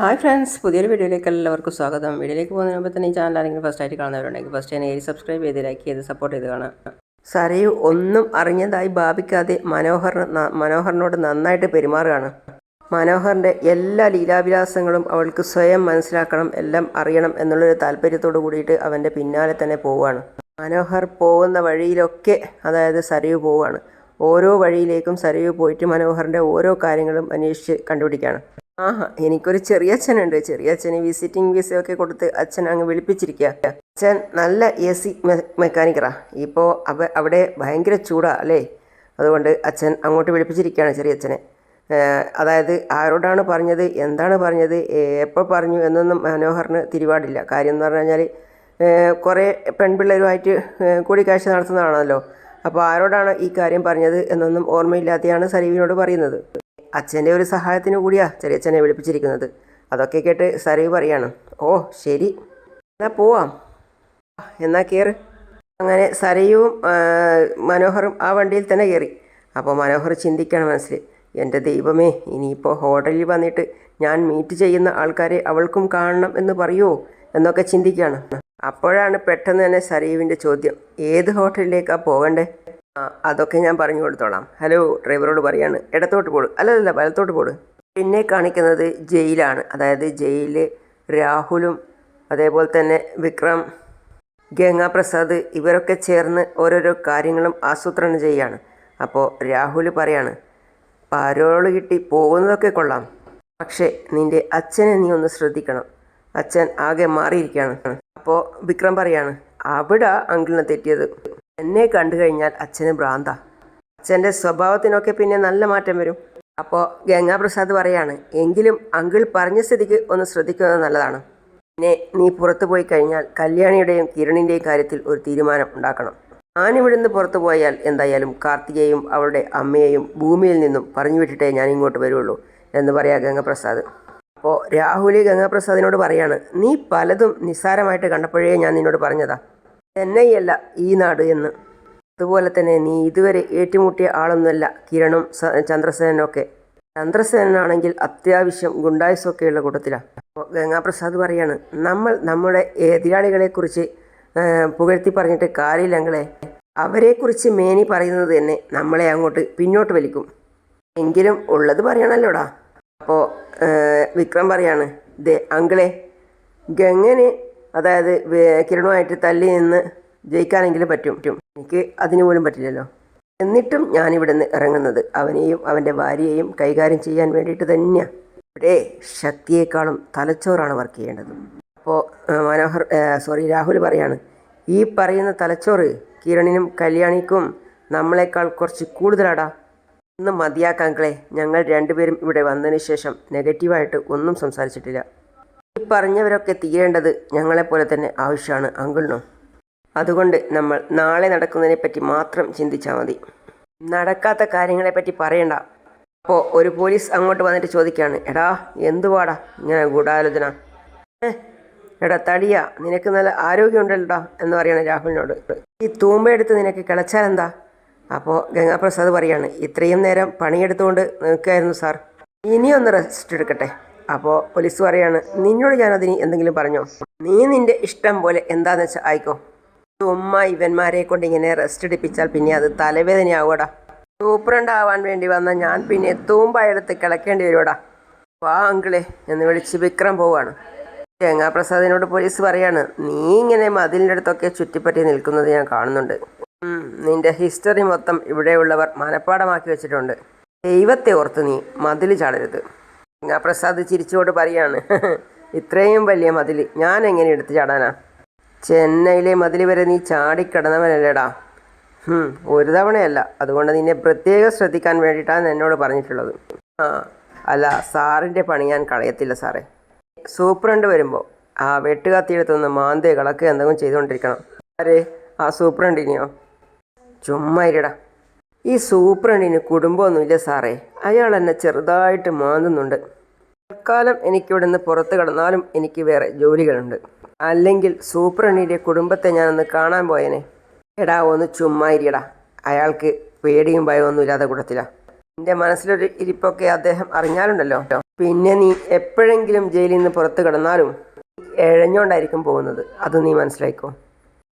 Hi friends പുതിയൊരു വീഡിയോയിലേക്ക് എല്ലാവർക്കും സ്വാഗതം. വീഡിയോയിലേക്ക് പോകുന്നതിന് മുമ്പ് തന്നെ ഈ ചാനൽ ആരെങ്കിലും ഫസ്റ്റ് ആയിട്ട് കാണുന്നവരുണ്ടെങ്കിൽ ഫസ്റ്റ് തന്നെ ഏരി സബ്സ്ക്രൈബ് ചെയ്ത് ലൈക്ക് ചെയ്ത് സപ്പോർട്ട് ചെയ്ത് കാണാം സരയു ഒന്നും അറിഞ്ഞതായി ഭാവിക്കാതെ മനോഹർ മനോഹറിനോട് നന്നായിട്ട് പെരുമാറുകയാണ്. മനോഹറിന്റെ എല്ലാ ലീലാവിലാസങ്ങളും അവൾക്ക് സ്വയം മനസ്സിലാക്കണം എല്ലാം അറിയണം എന്നുള്ളൊരു താല്പര്യത്തോടു കൂടിയിട്ട് അവന്റെ പിന്നാലെ തന്നെ പോവുകയാണ്. മനോഹർ പോകുന്ന വഴിയിലൊക്കെ അതായത് സരയു പോവുകയാണ്. ഓരോ വഴിയിലേക്കും സരയു പോയിട്ട് മനോഹറിന്റെ ഓരോ കാര്യങ്ങളും അന്വേഷിച്ച് കണ്ടുപിടിക്കുകയാണ്. ആഹാ എനിക്കൊരു ചെറിയ അച്ഛനുണ്ട്. ചെറിയ അച്ഛന് വിസിറ്റിംഗ് വിസയൊക്കെ കൊടുത്ത് അച്ഛൻ അങ്ങ് വിളിപ്പിച്ചിരിക്കുക അച്ഛൻ നല്ല എ സി മെക്കാനിക്കറാ ഇപ്പോൾ അവ അവിടെ ഭയങ്കര ചൂടാ അല്ലേ? അതുകൊണ്ട് അച്ഛൻ അങ്ങോട്ട് വിളിപ്പിച്ചിരിക്കുകയാണ് ചെറിയ അച്ഛനെ. അതായത് ആരോടാണ് പറഞ്ഞത് എന്താണ് പറഞ്ഞത് എപ്പോൾ പറഞ്ഞു എന്നൊന്നും മനോഹറിന് തിരിപാടില്ല കാര്യം എന്ന് പറഞ്ഞു കഴിഞ്ഞാൽ കുറേ പെൺപിള്ളേരുമായിട്ട് കൂടിക്കാഴ്ച നടത്തുന്നതാണല്ലോ. അപ്പോൾ ആരോടാണ് ഈ കാര്യം പറഞ്ഞത് എന്നൊന്നും ഓർമ്മയില്ലാതെയാണ് സരീവിനോട് പറയുന്നത്. അച്ഛന്റെ ഒരു സഹായത്തിന് കൂടിയാ ചെറിയച്ഛനെ വിളിപ്പിച്ചിരിക്കുന്നത്. അതൊക്കെ കേട്ട് സരീവ് പറയാണ് ഓ ശരി. എന്നാൽ പോവാം. എന്നാൽ കയറ് അങ്ങനെ സരയുവും മനോഹറും ആ വണ്ടിയിൽ തന്നെ കയറി അപ്പോൾ മനോഹർ ചിന്തിക്കണം മനസ്സിൽ എന്റെ ദൈവമേ ഇനിയിപ്പോൾ ഹോട്ടലിൽ വന്നിട്ട് ഞാൻ മീറ്റ് ചെയ്യുന്ന ആൾക്കാരെ അവൾക്കും കാണണം എന്ന് പറയുമോ എന്നൊക്കെ ചിന്തിക്കുകയാണ് അപ്പോഴാണ് പെട്ടെന്ന് തന്നെ സരീവിന്റെ ചോദ്യം ഏത് ഹോട്ടലിലേക്കാണ് പോകണ്ടേ? അതൊക്കെ ഞാൻ പറഞ്ഞു കൊടുത്തോളാം. ഹലോ ഡ്രൈവറോട് പറയാണ്. ഇടത്തോട്ട് പോടും. അല്ലല്ല വലത്തോട്ട് പോടും. പിന്നെ കാണിക്കുന്നത് ജയിലാണ്. അതായത് ജയിലിൽ രാഹുലും അതേപോലെ തന്നെ വിക്രം ഗംഗാപ്രസാദ് ഇവരൊക്കെ ചേർന്ന് ഓരോരോ കാര്യങ്ങളും ആസൂത്രണം ചെയ്യാണ്. അപ്പോൾ രാഹുൽ പറയാണ് പാരോൾ കിട്ടി പോകുന്നതൊക്കെ കൊള്ളാം. പക്ഷേ നിന്റെ അച്ഛനെ നീ ഒന്ന് ശ്രദ്ധിക്കണം. അച്ഛൻ ആകെ മാറിയിരിക്കുകയാണ്. അപ്പോൾ വിക്രം പറയാണ് അവിടെ അങ്കിളിനെ തെറ്റിയത് എന്നെ കണ്ടു കഴിഞ്ഞാൽ അച്ഛന് ഭ്രാന്ത. അച്ഛന്റെ സ്വഭാവത്തിനൊക്കെ പിന്നെ നല്ല മാറ്റം വരും. അപ്പോൾ ഗംഗാപ്രസാദ് പറയാണ് എങ്കിലും അങ്കിൾ പറഞ്ഞ സ്ഥിതിക്ക് ഒന്ന് ശ്രദ്ധിക്കുന്നത് നല്ലതാണ്. പിന്നെ നീ പുറത്തു പോയി കഴിഞ്ഞാൽ കല്യാണിയുടെയും കിരണിന്റെയും കാര്യത്തിൽ ഒരു തീരുമാനം ഉണ്ടാക്കണം. ഞാനിവിടുന്ന് പുറത്തു പോയാൽ എന്തായാലും കാർത്തികയും അവളുടെ അമ്മയെയും ഭൂമിയിൽ നിന്നും പറഞ്ഞു വിട്ടിട്ടേ ഞാൻ ഇങ്ങോട്ട് വരുള്ളൂ എന്ന് പറയാ ഗംഗപ്രസാദ്. അപ്പോൾ രാഹുലി ഗംഗാപ്രസാദിനോട് പറയാണ് നീ പലതും നിസ്സാരമായിട്ട് കണ്ടപ്പോഴേ ഞാൻ നിന്നോട് പറഞ്ഞതാ. ചെന്നൈയല്ല ഈ നാട് എന്ന്. അതുപോലെ തന്നെ നീ ഇതുവരെ ഏറ്റുമുട്ടിയ ആളൊന്നുമല്ല കിരണും ചന്ദ്രസേനൊക്കെ ചന്ദ്രസേനാണെങ്കിൽ അത്യാവശ്യം ഗുണ്ടായുസൊക്കെയുള്ള കൂട്ടത്തിലാണ് ഗംഗാപ്രസാദ് പറയാണ് നമ്മൾ നമ്മുടെ എതിരാളികളെക്കുറിച്ച് പുകഴ്ത്തി പറഞ്ഞിട്ട് കാര്യമില്ലങ്ങളെ അവരെക്കുറിച്ച് മേനി പറയുന്നത് തന്നെ നമ്മളെ അങ്ങോട്ട് പിന്നോട്ട് വലിക്കും. എങ്കിലും ഉള്ളത് പറയണല്ലോടാ. അപ്പോൾ വിക്രം പറയാണ് ദേ അങ്കിളെ ഗംഗന് അതായത് കിരണുമായിട്ട് തല്ലി നിന്ന് ജയിക്കാനെങ്കിലും പറ്റും എനിക്ക് അതിനു പോലും പറ്റില്ലല്ലോ. എന്നിട്ടും ഞാനിവിടെ നിന്ന് ഇറങ്ങുന്നത് അവനെയും അവന്റെ ഭാര്യയെയും കൈകാര്യം ചെയ്യാൻ വേണ്ടിയിട്ട് തന്നെയാണ് ഇവിടെ ശക്തിയേക്കാളും തലച്ചോറാണ് വർക്ക് ചെയ്യേണ്ടത്. അപ്പോൾ മനോഹർ സോറി രാഹുൽ പറയാണ് ഈ പറയുന്ന തലച്ചോറ് കിരണിനും കല്യാണിക്കും നമ്മളെക്കാൾ കുറച്ച് കൂടുതലാടാ. ഒന്ന് മതിയാക്കാങ്കളെ ഞങ്ങൾ രണ്ടുപേരും ഇവിടെ വന്നതിന് ശേഷം നെഗറ്റീവായിട്ട് ഒന്നും സംസാരിച്ചിട്ടില്ല. പറഞ്ഞവരൊക്കെ തീരേണ്ടത് ഞങ്ങളെപ്പോലെ തന്നെ ആവശ്യമാണ് അങ്കിളിനും? അതുകൊണ്ട് നമ്മൾ നാളെ നടക്കുന്നതിനെ പറ്റി മാത്രം ചിന്തിച്ചാൽ മതി. നടക്കാത്ത കാര്യങ്ങളെപ്പറ്റി പറയണ്ട. അപ്പോൾ ഒരു പോലീസ് അങ്ങോട്ട് വന്നിട്ട് ചോദിക്കുകയാണ് എടാ എന്തുവാടാ ഇങ്ങനെ ഗൂഢാലോചന? എടാ തടിയ നിനക്ക് നല്ല ആരോഗ്യമുണ്ടല്ലോടാ എന്ന് പറയണം രാഹുലിനോട്. ഈ തൂമ്പയെടുത്ത് നിനക്ക് കിളച്ചാൽ എന്താ? അപ്പോൾ ഗംഗാപ്രസാദ് പറയാണ് ഇത്രയും നേരം പണിയെടുത്തുകൊണ്ട് നിൽക്കായിരുന്നു സാർ. ഇനിയൊന്ന് റെസ്റ്റ് എടുക്കട്ടെ. അപ്പോൾ പോലീസ് പറയാണ് നിന്നോട് ഞാനതിന് എന്തെങ്കിലും പറഞ്ഞോ? നീ നിന്റെ ഇഷ്ടം പോലെ എന്താന്ന് വെച്ചാൽ ആയിക്കോ. ഉമ്മ ഇവന്മാരെ കൊണ്ട് ഇങ്ങനെ റെസ്റ്റ് എടുപ്പിച്ചാൽ പിന്നെ അത് തലവേദനയാവൂടാ. സൂപ്രണ്ട് ആവാൻ വേണ്ടി വന്ന ഞാൻ പിന്നെ തൂമ്പായെടുത്ത് കിളക്കേണ്ടി വരുവാടാ. വാ അങ്കിളെ എന്ന് വിളിച്ച് വിക്രം പോവാണ്. ഗംഗാപ്രസാദിനോട് പോലീസ് പറയാണ് നീ ഇങ്ങനെ മതിലിന്റെ അടുത്തൊക്കെ ചുറ്റിപ്പറ്റി നിൽക്കുന്നത് ഞാൻ കാണുന്നുണ്ട്. നിന്റെ ഹിസ്റ്ററി മൊത്തം ഇവിടെയുള്ളവർ മനഃപ്പാടമാക്കി വെച്ചിട്ടുണ്ട്. ദൈവത്തെ ഓർത്ത് നീ മതിൽ ചാടരുത്. ഗംഗാപ്രസാദ് ചിരിച്ചുകൊണ്ട് പറയാണ്. ഇത്രയും വലിയ മതിൽ ഞാൻ എങ്ങനെ എടുത്ത് ചാടാനാ? ചെന്നൈയിലെ മതിൽ വരെ നീ ചാടിക്കിടന്നവനല്ലേടാ ഒരു തവണയല്ല. അതുകൊണ്ട് നിന്നെ പ്രത്യേകം ശ്രദ്ധിക്കാൻ വേണ്ടിയിട്ടാണ് എന്നോട് പറഞ്ഞിട്ടുള്ളത്. ആ അല്ല സാറിന്റെ പണി ഞാൻ കളയത്തില്ല സാറേ. സൂപ്രണ്ട് വരുമ്പോൾ ആ വെട്ടുകത്തിയെടുത്തുനിന്ന് മാന്തേ കളക്ക് എന്തെങ്കിലും ചെയ്തുകൊണ്ടിരിക്കണം. ആരെ? ആ സൂപ്രണ്ടിനെയോ? ചുമ്മാ ഇരിടാ ഈ സൂപ്രണിന് കുടുംബമൊന്നുമില്ല സാറേ. അയാൾ എന്നെ ചെറുതായിട്ട് മാന്തുന്നുണ്ട്. തൽക്കാലം എനിക്കിവിടെ നിന്ന് പുറത്ത് കിടന്നാലും എനിക്ക് വേറെ ജോലികളുണ്ട്. അല്ലെങ്കിൽ സൂപ്രണിയുടെ കുടുംബത്തെ ഞാനൊന്ന് കാണാൻ പോയനെ. എടാ ഒന്ന് ചുമ്മാ ഇരിയടാ. അയാൾക്ക് പേടിയും ഭയമൊന്നും ഇല്ലാത്ത കൂടത്തില്ല എന്റെ മനസ്സിലൊരു ഇരിപ്പൊക്കെ അദ്ദേഹം അറിഞ്ഞാലുണ്ടല്ലോ. പിന്നെ നീ എപ്പോഴെങ്കിലും ജയിലിൽ നിന്ന് പുറത്ത് കിടന്നാലും എഴഞ്ഞോണ്ടായിരിക്കും പോകുന്നത്. അത് നീ മനസ്സിലാക്കോ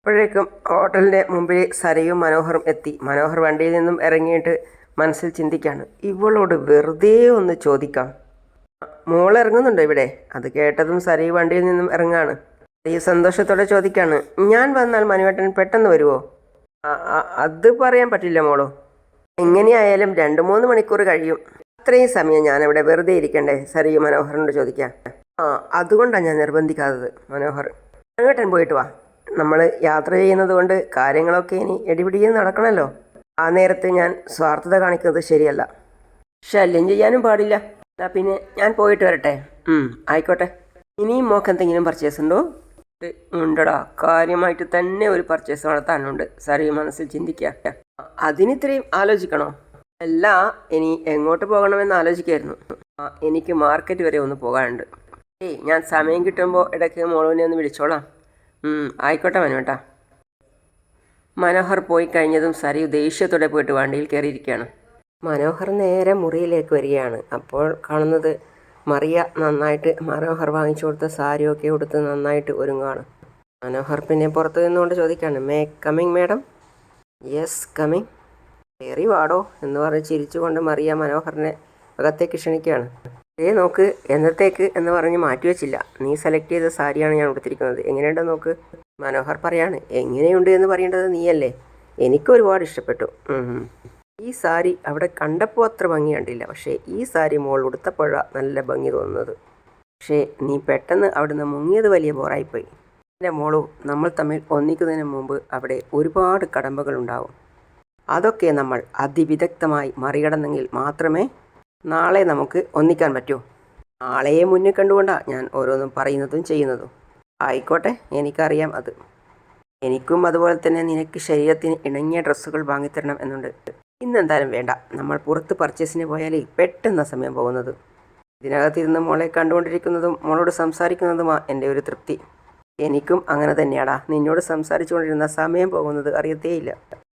അപ്പോഴേക്കും ഹോട്ടലിന്റെ മുമ്പിൽ സരയും മനോഹറും എത്തി. മനോഹർ വണ്ടിയിൽ നിന്നും ഇറങ്ങിയിട്ട് മനസ്സിൽ ചിന്തിക്കാണ് ഇവളോട് വെറുതെ ഒന്ന് ചോദിക്കാം. മോൾ ഇറങ്ങുന്നുണ്ടോ ഇവിടെ? അത് കേട്ടതും സരയു വണ്ടിയിൽ നിന്നും ഇറങ്ങാണ്. ഈ സന്തോഷത്തോടെ ചോദിക്കാണ് ഞാൻ വന്നാൽ മനുവേട്ടൻ പെട്ടെന്ന് വരുമോ അത് പറയാൻ പറ്റില്ല മോളോ. എങ്ങനെയായാലും രണ്ട് മൂന്ന് മണിക്കൂർ കഴിയും. അത്രയും സമയം ഞാനിവിടെ വെറുതെ ഇരിക്കണ്ടേ? സരയു മനോഹറിനോട് ചോദിക്കാം. ആ അതുകൊണ്ടാണ് ഞാൻ നിർബന്ധിക്കാത്തത് മനോഹർ. മനുവേട്ടൻ പോയിട്ട് വാ. നമ്മൾ യാത്ര ചെയ്യുന്നത് കൊണ്ട് കാര്യങ്ങളൊക്കെ ഇനി എടിപിടിയിൽ നടക്കണമല്ലോ ആ നേരത്ത് ഞാൻ സ്വാർത്ഥത കാണിക്കുന്നത് ശരിയല്ല. ശല്യം ചെയ്യാനും പാടില്ല. എന്നാ പിന്നെ ഞാൻ പോയിട്ട് വരട്ടെ. ആയിക്കോട്ടെ. ഇനിയും മോക്ക് എന്തെങ്കിലും പർച്ചേസ് ഉണ്ടോ? ഉണ്ടടാ. കാര്യമായിട്ട് തന്നെ ഒരു പർച്ചേസ് നടത്താനുണ്ട്. സാറി മനസ്സിൽ ചിന്തിക്കുക അതിനിത്രയും ആലോചിക്കണോ? അല്ല ഇനി എങ്ങോട്ട് പോകണമെന്ന് ആലോചിക്കായിരുന്നു. എനിക്ക് മാർക്കറ്റ് വരെ ഒന്ന് പോകാനുണ്ട്. ഏയ് ഞാൻ സമയം കിട്ടുമ്പോൾ ഇടയ്ക്ക് മോളുവിനെ ഒന്ന് വിളിച്ചോളാം. ആയിക്കോട്ടെ മനുവേട്ടാ. മനോഹർ പോയി കഴിഞ്ഞതും സരയു ദേഷ്യത്തോടെ പോയിട്ട് വണ്ടിയിൽ കയറിയിരിക്കുകയാണ്. മനോഹർ നേരെ മുറിയിലേക്ക് വരികയാണ്. അപ്പോൾ കാണുന്നത് മറിയ നന്നായിട്ട് മനോഹർ വാങ്ങിച്ചു കൊടുത്ത സാരിയൊക്കെ ഉടുത്ത് നന്നായിട്ട് ഒരുങ്ങുകയാണ് മനോഹർ പിന്നെ പുറത്ത് നിന്നുകൊണ്ട് ചോദിക്കുകയാണ് may coming madam yes coming കയറി വാടോ എന്ന് പറഞ്ഞ് ചിരിച്ചുകൊണ്ട് മറിയ മനോഹറിനെ അകത്തേക്ക് ക്ഷണിക്കുകയാണ്. ഏ നോക്ക് എന്നത്തേക്ക് എന്ന് പറഞ്ഞ് മാറ്റിവെച്ചില്ല നീ സെലക്ട് ചെയ്ത സാരിയാണ് ഞാൻ ഉടുത്തിരിക്കുന്നത്. എങ്ങനെയുണ്ടെന്ന് നോക്ക്? മനോഹർ പറയാണ് എങ്ങനെയുണ്ട് എന്ന് പറയേണ്ടത് നീയല്ലേ? എനിക്ക് ഒരുപാട് ഇഷ്ടപ്പെട്ടു. ഈ സാരി അവിടെ കണ്ടപ്പോൾ അത്ര ഭംഗി കണ്ടില്ല. പക്ഷേ ഈ സാരി മോൾ ഉടുത്തപ്പോഴാണ് നല്ല ഭംഗി തോന്നുന്നത്. പക്ഷേ നീ പെട്ടെന്ന് അവിടുന്ന് മുങ്ങിയത് വലിയ ബോറായിപ്പോയി. എന്റെ മോളു നമ്മൾ തമ്മിൽ ഒന്നിക്കുന്നതിന് മുമ്പ് അവിടെ ഒരുപാട് കടമ്പകളുണ്ടാവും. അതൊക്കെ നമ്മൾ അതിവിദഗ്ധമായി മറികടന്നെങ്കിൽ മാത്രമേ നാളെ നമുക്ക് ഒന്നിക്കാൻ പറ്റുമോ നാളെയെ മുന്നിൽ കണ്ടുകൊണ്ടാണ് ഞാൻ ഓരോന്നും പറയുന്നതും ചെയ്യുന്നതും. ആയിക്കോട്ടെ എനിക്കറിയാം അത്. എനിക്കും അതുപോലെ തന്നെ നിനക്ക് ശരീരത്തിന് ഇണങ്ങിയ ഡ്രസ്സുകൾ വാങ്ങിത്തരണം എന്നുണ്ട്. ഇന്നെന്തായാലും വേണ്ട. നമ്മൾ പുറത്ത് പർച്ചേസിന് പോയാലേ പെട്ടെന്ന സമയം പോകുന്നത്. ഇതിനകത്തിരുന്ന് മോളെ കണ്ടുകൊണ്ടിരിക്കുന്നതും മോളോട് സംസാരിക്കുന്നതുമാ എന്റെ ഒരു തൃപ്തി. എനിക്കും അങ്ങനെ തന്നെയാടാ. നിന്നോട് സംസാരിച്ചുകൊണ്ടിരുന്ന സമയം പോകുന്നത് അറിയത്തേയില്ല.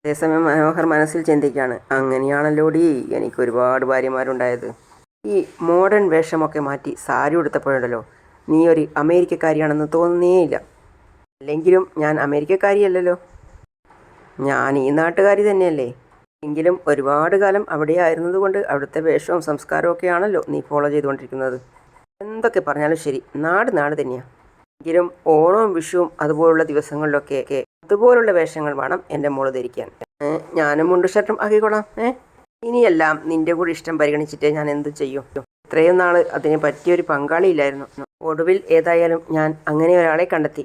അതേസമയം മനോഹർ മനസ്സിൽ ചിന്തിക്കുകയാണ് അങ്ങനെയാണല്ലോടി എനിക്ക് ഒരുപാട് ഭാര്യമാരുണ്ടായത്. ഈ മോഡേൺ വേഷമൊക്കെ മാറ്റി സാരി ഉടുത്തപ്പോഴുണ്ടല്ലോ നീ ഒരു അമേരിക്കക്കാരിയാണെന്ന് തോന്നുന്നേയില്ല. അല്ലെങ്കിലും ഞാൻ അമേരിക്കക്കാരിയല്ലല്ലോ. ഞാൻ ഈ നാട്ടുകാരി തന്നെയല്ലേ. എങ്കിലും ഒരുപാട് കാലം അവിടെ ആയിരുന്നതുകൊണ്ട് അവിടുത്തെ വേഷവും സംസ്കാരവും ഒക്കെയാണല്ലോ നീ ഫോളോ ചെയ്തുകൊണ്ടിരിക്കുന്നത്. എന്തൊക്കെ പറഞ്ഞാലും ശരി നാട് നാട് തന്നെയാണ് എങ്കിലും ഓണവും വിഷുവും അതുപോലുള്ള ദിവസങ്ങളിലൊക്കെ അതുപോലുള്ള വേഷങ്ങൾ വേണം എന്റെ മോൾ ധരിക്കാൻ. ഞാനും മുണ്ടു ഷർട്ടും ആക്കിക്കോളാം. ഏ ഇനിയെല്ലാം നിന്റെ കൂടെ ഇഷ്ടം പരിഗണിച്ചിട്ടേ ഞാൻ എന്ത് ചെയ്യും? ഇത്രയും നാൾ അതിന് പറ്റിയൊരു പങ്കാളിയില്ലായിരുന്നു ഒടുവിൽ ഏതായാലും ഞാൻ അങ്ങനെ ഒരാളെ കണ്ടെത്തി.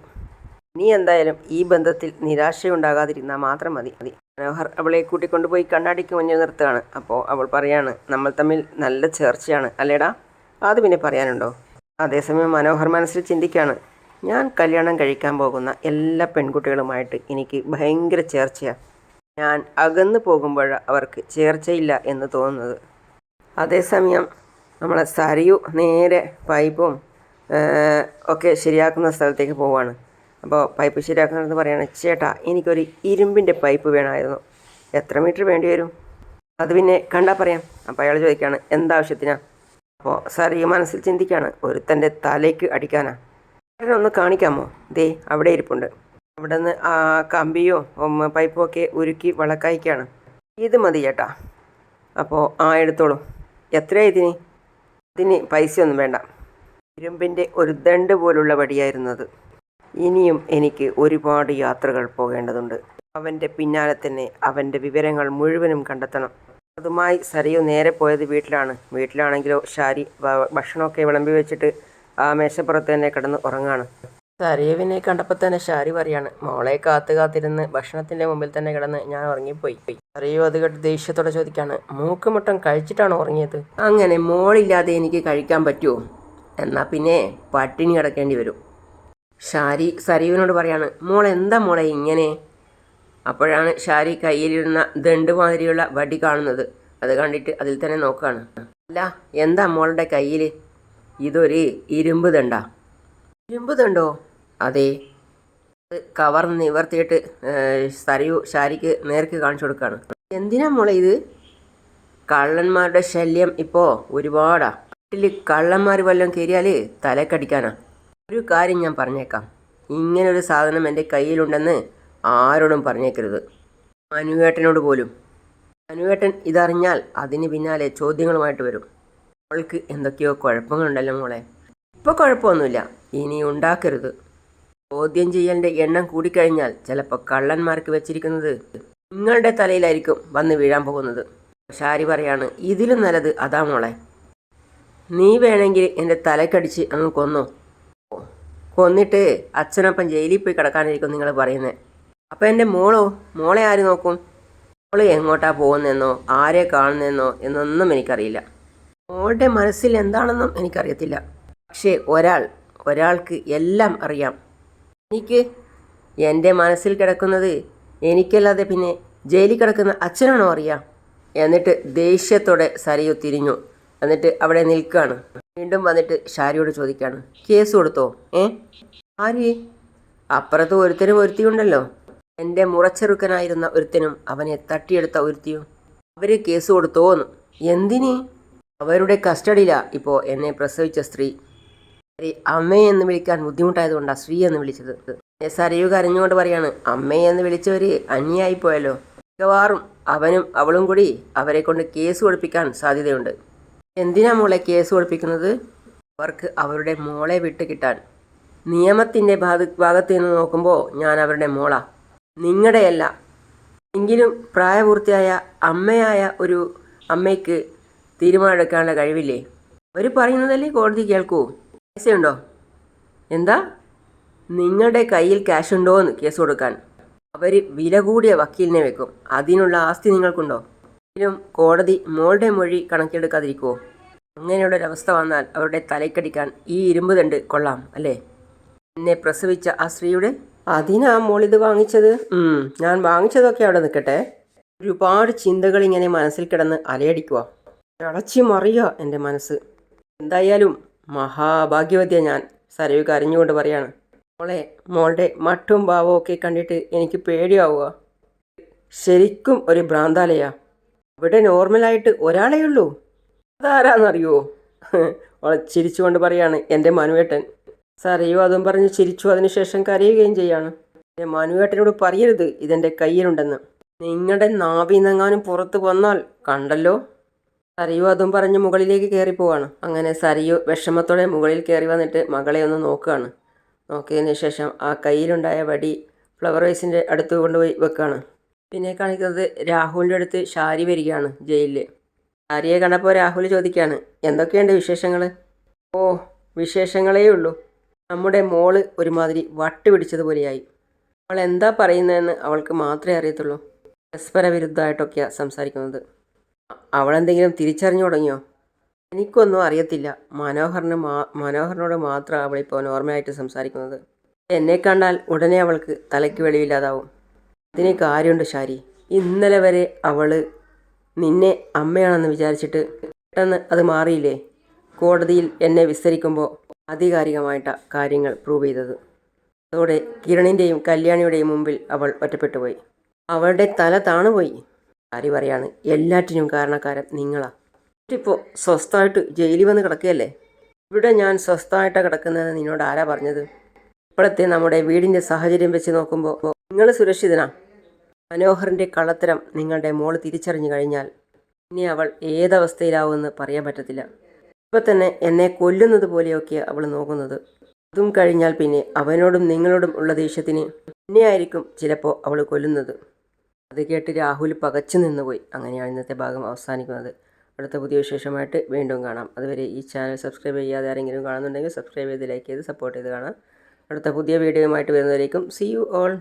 നീ എന്തായാലും ഈ ബന്ധത്തിൽ നിരാശയുണ്ടാകാതിരുന്നാൽ മാത്രം മതി. മതി. മനോഹർ അവളെ കൂട്ടിക്കൊണ്ടുപോയി കണ്ണാടിക്ക് മുന്നിൽ നിർത്തുകയാണ്. അപ്പോൾ അവൾ പറയാണ് നമ്മൾ തമ്മിൽ നല്ല ചേർച്ചയാണ് അല്ലേടാ? അത് പിന്നെ പറയാനുണ്ടോ? അതേസമയം മനോഹർ മനസ്സിൽ ചിന്തിക്കുകയാണ് ഞാൻ കല്യാണം കഴിക്കാൻ പോകുന്ന എല്ലാ പെൺകുട്ടികളുമായിട്ട് എനിക്ക് ഭയങ്കര ചേർച്ചയാണ് ഞാൻ അകന്നു പോകുമ്പോൾ അവർക്ക് ചേർച്ചയില്ല എന്ന് തോന്നുന്നത്. അതേസമയം നമ്മളെ സരിയു നേരെ പൈപ്പും ഒക്കെ ശരിയാക്കുന്ന സ്ഥലത്തേക്ക് പോവാണ്. അപ്പോൾ പൈപ്പ് ശരിയാക്കുന്നതെന്ന് പറയുകയാണ് ചേട്ടാ എനിക്കൊരു ഇരുമ്പിന്റെ പൈപ്പ് വേണമായിരുന്നു. എത്ര മീറ്റർ വേണ്ടി വരും? അത് പിന്നെ കണ്ടാൽ പറയാം. അപ്പോൾ അയാൾ ചോദിക്കുകയാണ് എന്താവശ്യത്തിനാണ് അപ്പോൾ സാർ ഈ മനസ്സിൽ ചിന്തിക്കുകയാണ് ഒരുത്തന്റെ തലയ്ക്ക് അടിക്കാനാ. ചേട്ടനെ ഒന്ന് കാണിക്കാമോ? ദേ അവിടെ ഇരിപ്പുണ്ട്. അവിടെ നിന്ന് ആ കമ്പിയോ പൈപ്പോ ഒക്കെ ഉരുക്കി വളക്കായിക്കാണ്. ഇത് മതി ചേട്ടാ. അപ്പോൾ ആ എടുത്തോളൂ. എത്രയാ ഇതിന്? ഇതിന് പൈസയൊന്നും വേണ്ട. ഇരുമ്പിന്റെ ഒരു ദണ്ട് പോലുള്ള വടിയായിരുന്നത്. ഇനിയും എനിക്ക് ഒരുപാട് യാത്രകൾ പോകേണ്ടതുണ്ട്. അവന്റെ പിന്നാലെ തന്നെ അവന്റെ വിവരങ്ങൾ മുഴുവനും കണ്ടെത്തണം. അതുമായി സരിയു നേരെ പോയത് വീട്ടിലാണ്. വീട്ടിലാണെങ്കിലോ ഷാരി ഭക്ഷണമൊക്കെ വിളമ്പി വെച്ചിട്ട് ആ മേശപ്പുറത്ത് തന്നെ കിടന്ന് ഉറങ്ങാണ്. സരയുവിനെ കണ്ടപ്പോൾ തന്നെ ഷാരി പറയാണ് മോളെ കാത്തു കാത്തിരുന്ന് ഭക്ഷണത്തിന്റെ മുമ്പിൽ തന്നെ കിടന്ന് ഞാൻ ഉറങ്ങിപ്പോയി. സരയു അത് കേട്ട് ദേഷ്യത്തോടെ ചോദിക്കാണ് മൂക്കുമുട്ടം കഴിച്ചിട്ടാണ് ഉറങ്ങിയത്? അങ്ങനെ മോളില്ലാതെ എനിക്ക് കഴിക്കാൻ പറ്റുമോ? എന്നാൽ പിന്നെ പട്ടിണി കിടക്കേണ്ടി വരും. ഷാരി സരീവിനോട് പറയാണ് മോൾ എന്താ മോളെ ഇങ്ങനെ? അപ്പോഴാണ് ഷാരി കയ്യിലിരുന്ന ദണ്ട് മാതിരിയുള്ള വടി കാണുന്നത്. അത് കണ്ടിട്ട് അതിൽ തന്നെ നോക്കുകയാണ് അല്ല എന്താ മോളുടെ കയ്യിൽ ഇതൊരു ഇരുമ്പ് ദണ്ടാ ഇരുമ്പ് ദണ്ടോ അതെ. കവർ നിവർത്തിയിട്ട് സരയു ഷാരിക്ക് നേർക്ക് കാണിച്ചു കൊടുക്കുകയാണ് എന്തിനാ മോളെ ഇത്? കള്ളന്മാരുടെ ശല്യം ഇപ്പോ ഒരുപാടാ. വീട്ടിൽ കള്ളന്മാർ വല്ലതും കയറിയാൽ തലക്കടിക്കാനാ. ഒരു കാര്യം ഞാൻ പറഞ്ഞേക്കാം. ഇങ്ങനൊരു സാധനം എന്റെ കയ്യിലുണ്ടെന്ന് ആരോടും പറഞ്ഞേക്കരുത്. മനുവേട്ടനോട് പോലും. മനുവേട്ടൻ ഇതറിഞ്ഞാൽ അതിന് പിന്നാലെ ചോദ്യങ്ങളുമായിട്ട് വരും. അവൾക്ക് എന്തൊക്കെയോ കുഴപ്പങ്ങളുണ്ടല്ലോ മോളെ. ഇപ്പോൾ കുഴപ്പമൊന്നുമില്ല. ഇനി ഉണ്ടാക്കരുത്. ചോദ്യം ചെയ്യലിന്റെ എണ്ണം കൂടിക്കഴിഞ്ഞാൽ ചിലപ്പോൾ കള്ളന്മാർക്ക് വെച്ചിരിക്കുന്നത് നിങ്ങളുടെ തലയിലായിരിക്കും വന്ന് വീഴാൻ പോകുന്നത്. ഷാരി പറയാണ് ഇതിലും നല്ലത് അതാ മോളെ. നീ വേണമെങ്കിൽ എന്റെ തലക്കടിച്ച് അങ്ങ് കൊന്നോ. കൊന്നിട്ട് അച്ഛനൊപ്പം ജയിലിൽ പോയി കിടക്കാനായിരിക്കും നിങ്ങൾ പറയുന്നത് അപ്പോൾ എന്റെ മോളോ? മോളെ ആര് നോക്കും? മോൾ എങ്ങോട്ടാ പോകുന്നതെന്നോ? ആരെ കാണുന്നതെന്നോ? എന്നൊന്നും എനിക്കറിയില്ല. മോളുടെ മനസ്സിൽ എന്താണെന്നും എനിക്കറിയത്തില്ല. പക്ഷേ ഒരാൾ ഒരാൾക്ക് എല്ലാം അറിയാം. എനിക്ക് എന്റെ മനസ്സിൽ കിടക്കുന്നത് എനിക്കല്ലാതെ പിന്നെ ജയിലിൽ കിടക്കുന്ന അച്ഛനാണോ അറിയാം. എന്നിട്ട് ദേഷ്യത്തോടെ സരയു തിരിഞ്ഞു. എന്നിട്ട് അവിടെ നിൽക്കുകയാണ്. വീണ്ടും വന്നിട്ട് ഷാരിയോട് ചോദിക്കുകയാണ്. കേസ് കൊടുത്തോ? ഏ? ആര്? അപ്പുറത്ത് ഒരുത്തനും ഒരുത്തിയുണ്ടല്ലോ. എന്റെ മുറച്ചെറുക്കനായിരുന്ന ഒരുത്തനും അവനെ തട്ടിയെടുത്ത ഒരുത്തിയും. അവർ കേസ് കൊടുത്തോന്ന്. എന്തിന്? അവരുടെ കസ്റ്റഡിയിലാണ് ഇപ്പോൾ എന്നെ പ്രസവിച്ച സ്ത്രീ. അമ്മയെന്ന് വിളിക്കാൻ ബുദ്ധിമുട്ടായതുകൊണ്ടാണ് സ്ത്രീ എന്ന് വിളിച്ചത്. എസ് അറിയു കരഞ്ഞുകൊണ്ട് പറയാണ് അമ്മയെ എന്ന് അന്യായിപ്പോയല്ലോ. അന്യായി പോയല്ലോ മിക്കവാറും അവനും അവളും കൂടി അവരെ കൊണ്ട് കേസ് കൊടുപ്പിക്കാൻ സാധ്യതയുണ്ട്. എന്തിനാ മോളെ കേസ് കൊടുപ്പിക്കുന്നത്? അവർക്ക് അവരുടെ മോളെ വിട്ട് കിട്ടാൻ. നിയമത്തിന്റെ ഭാഗ ഭാഗത്ത് നിന്ന് നോക്കുമ്പോൾ ഞാൻ അവരുടെ മോളാ. നിങ്ങളുടെയല്ല. എങ്കിലും പ്രായപൂർത്തിയായ അമ്മയായ ഒരു അമ്മയ്ക്ക് തീരുമാനമെടുക്കാനുള്ള കഴിവില്ലേ? അവർ പറയുന്നതല്ലേ കോടതി കേൾക്കൂ. പൈസയുണ്ടോ? എന്താ? നിങ്ങളുടെ കയ്യിൽ ക്യാഷ് ഉണ്ടോ എന്ന് കേസ് കൊടുക്കാൻ. അവർ വില കൂടിയ വക്കീലിനെ വെക്കും. അതിനുള്ള ആസ്തി നിങ്ങൾക്കുണ്ടോ? എങ്കിലും കോടതി മോളുടെ മൊഴി കണക്കിലെടുക്കാതിരിക്കുമോ അങ്ങനെയുള്ളൊരവസ്ഥ വന്നാൽ അവരുടെ തലയ്ക്കടിക്കാൻ ഈ ഇരുമ്പ് തണ്ട് കൊള്ളാം അല്ലേ? എന്നെ പ്രസവിച്ച ആ സ്ത്രീയുടെ? അതിനാ മോളിത് വാങ്ങിച്ചത്? ഞാൻ വാങ്ങിച്ചതൊക്കെ അവിടെ നിൽക്കട്ടെ. ഒരുപാട് ചിന്തകൾ ഇങ്ങനെ മനസ്സിൽ കിടന്ന് അലയടിക്കുക ഇളച്ചി മറിയുക എന്റെ മനസ്സ്. എന്തായാലും മഹാഭാഗ്യവതിയ ഞാൻ സരയു കരഞ്ഞുകൊണ്ട് പറയാണ്. മോളെ മോളുടെ മട്ടും ഭാവവും ഒക്കെ കണ്ടിട്ട് എനിക്ക് പേടിയാവുക. ശരിക്കും ഒരു ഭ്രാന്താലയാ. ഇവിടെ നോർമലായിട്ട് ഒരാളേ ഉള്ളൂ. അതാരാന്നറിയോ? അവളെ ചിരിച്ചുകൊണ്ട് പറയാണ് എന്റെ മനുവേട്ടൻ. സരയു അതും പറഞ്ഞ് ചിരിച്ചു അതിനുശേഷം കരയുകയും ചെയ്യാണ്. എന്റെ മനുവേട്ടനോട് പറയരുത് ഇതെന്റെ കയ്യിലുണ്ടെന്ന്. നിങ്ങളുടെ നാവിന്നെങ്ങാനും പുറത്ത് വന്നാൽ കണ്ടല്ലോ? സരയു അതും പറഞ്ഞ് മുകളിലേക്ക് കയറി പോവാണ്. അങ്ങനെ സരിയു വിഷമത്തോടെ മുകളിൽ കയറി വന്നിട്ട് മകളെ ഒന്ന് നോക്കുകയാണ് നോക്കിയതിന് ശേഷം ആ കയ്യിലുണ്ടായ വടി ഫ്ലവർ വൈസിന്റെ അടുത്ത് കൊണ്ടുപോയി വെക്കുകയാണ് പിന്നെ കാണിക്കുന്നത് രാഹുലിന്റെ അടുത്ത് ഷാരി വരികയാണ് ജയിലിൽ ഷാരിയെ കണ്ടപ്പോൾ രാഹുൽ ചോദിക്കുകയാണ് എന്തൊക്കെയുണ്ട് വിശേഷങ്ങൾ ഓ വിശേഷങ്ങളേ ഉള്ളൂ. നമ്മുടെ മോൾ ഒരുമാതിരി വട്ട് പിടിച്ചതുപോലെയായി. അവൾ എന്താ പറയുന്നതെന്ന് അവൾക്ക് മാത്രമേ അറിയത്തുള്ളൂ. പരസ്പര വിരുദ്ധമായിട്ടൊക്കെയാണ് സംസാരിക്കുന്നത്. അവളെന്തെങ്കിലും തിരിച്ചറിഞ്ഞു തുടങ്ങിയോ? എനിക്കൊന്നും അറിയത്തില്ല. മനോഹറിന് മാ മനോഹറിനോട് മാത്രമാണ് അവളിപ്പോൾ നോർമലായിട്ട് സംസാരിക്കുന്നത്. എന്നെ കണ്ടാൽ ഉടനെ അവൾക്ക് തലയ്ക്ക് വെളിവില്ലാതാവും. അതിന് കാര്യമുണ്ട് ഷാരി. ഇന്നലെ വരെ അവൾ നിന്നെ അമ്മയാണെന്ന് വിചാരിച്ചിട്ട് പെട്ടെന്ന് അത് മാറിയില്ലേ? കോടതിയിൽ എന്നെ വിസ്തരിക്കുമ്പോൾ ആധികാരികമായിട്ട കാര്യങ്ങൾ പ്രൂവ് ചെയ്തത്. അതോടെ കിരണിന്റെയും കല്യാണിയുടെയും മുമ്പിൽ അവൾ ഒറ്റപ്പെട്ടുപോയി. അവളുടെ തല താണുപോയി. ആരി പറയാണ് എല്ലാറ്റിനും കാരണക്കാരൻ നിങ്ങളാ. ഇപ്പോൾ സ്വസ്ഥമായിട്ട് ജയിലിൽ വന്ന് കിടക്കുകയല്ലേ? ഇവിടെ ഞാൻ സ്വസ്ഥമായിട്ട് കിടക്കുന്നതെന്ന് നിന്നോട് ആരാ പറഞ്ഞത്? ഇപ്പോഴത്തെ നമ്മുടെ വീടിന്റെ സാഹചര്യം വെച്ച് നോക്കുമ്പോൾ നിങ്ങൾ സുരക്ഷിതനാ. മനോഹറിന്റെ കള്ളത്തരം നിങ്ങളുടെ മോൾ തിരിച്ചറിഞ്ഞു കഴിഞ്ഞാൽ ഇനി അവൾ ഏതവസ്ഥയിലാവുമെന്ന് പറയാൻ പറ്റത്തില്ല. ഇപ്പം തന്നെ എന്നെ കൊല്ലുന്നത് പോലെയൊക്കെ അവൾ നോക്കുന്നത്. അതും കഴിഞ്ഞാൽ പിന്നെ അവനോടും നിങ്ങളോടും ഉള്ള ദേഷ്യത്തിന് എന്നെയായിരിക്കും ചിലപ്പോൾ അവൾ കൊല്ലുന്നത്. അത് കേട്ട് രാഹുൽ പകച്ചു നിന്നുപോയി. അങ്ങനെയാണ് ഇന്നത്തെ ഭാഗം അവസാനിക്കുന്നത്. അടുത്ത പുതിയ വിശേഷമായിട്ട് വീണ്ടും കാണാം. അതുവരെ ഈ ചാനൽ സബ്സ്ക്രൈബ് ചെയ്യാതെ ആരെങ്കിലും കാണുന്നുണ്ടെങ്കിൽ സബ്സ്ക്രൈബ് ചെയ്ത് ലൈക്ക് ചെയ്ത് സപ്പോർട്ട് ചെയ്ത് കാണാം. അടുത്ത പുതിയ വീഡിയോയുമായിട്ട് വരുന്നവരേക്കും സി യു ഓൾ